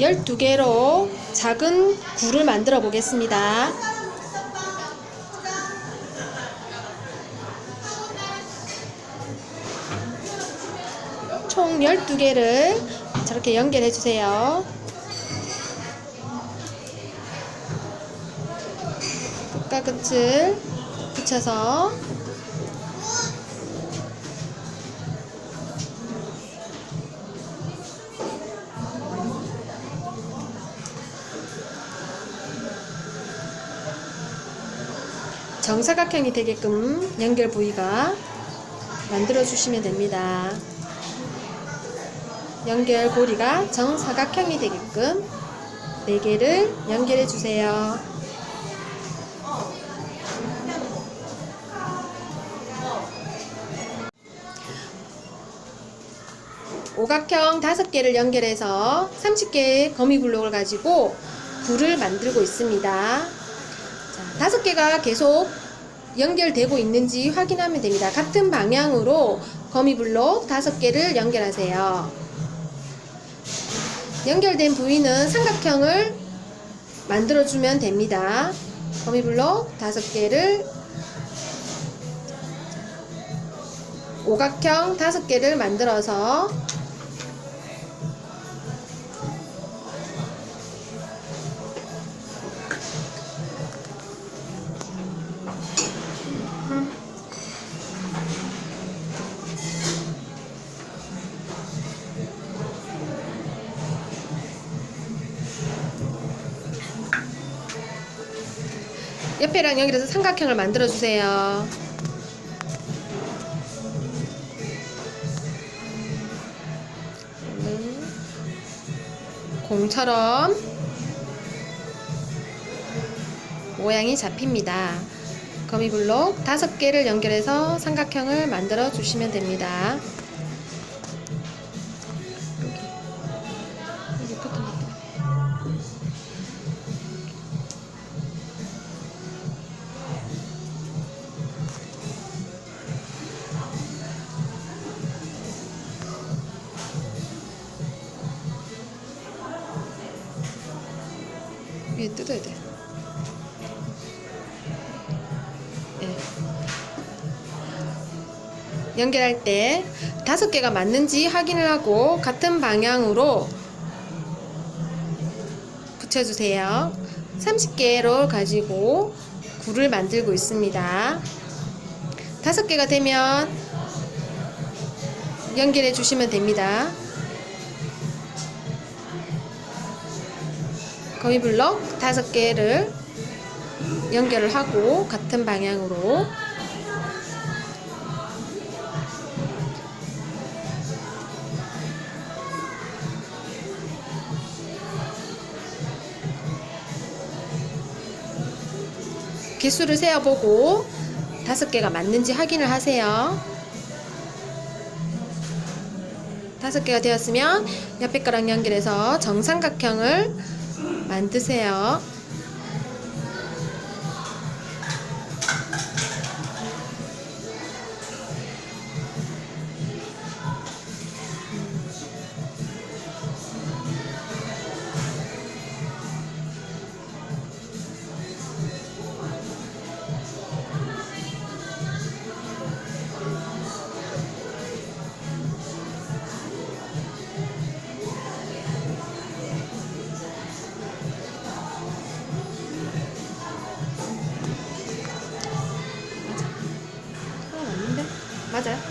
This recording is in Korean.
12개로 작은 굴을 만들어 보겠습니다. 총 12개를 저렇게 연결해 주세요. 끝과 끝을 붙여서 정사각형이 되게끔 연결 부위가 만들어 주시면 됩니다. 연결 고리가 정사각형이 되게끔 4개를 연결해 주세요. 오각형 5개를 연결해서 30개의 거미 블록을 가지고 굴을 만들고 있습니다. 자, 5개가 계속 연결되고 있는지 확인하면 됩니다. 같은 방향으로 거미 블록 5개를 연결하세요. 연결된 부위는 삼각형을 만들어주면 됩니다. 거미 블록 5개를 오각형 5개를 만들어서 옆에랑 연결해서 삼각형을 만들어 주세요. 공처럼 모양이 잡힙니다. 거미블록 다섯 개를 연결해서 삼각형을 만들어 주시면 됩니다. 위에 뜯어야 돼. 예. 연결할 때 다섯 개가 맞는지 확인을 하고 같은 방향으로 붙여주세요. 30개로 가지고 굴을 만들고 있습니다. 다섯 개가 되면 연결해 주시면 됩니다. 거미블럭 다섯 개를 연결을 하고 같은 방향으로 개수를 세어보고 다섯 개가 맞는지 확인을 하세요. 다섯 개가 되었으면 옆에 거랑 연결해서 정삼각형을 만드세요. 맞아요?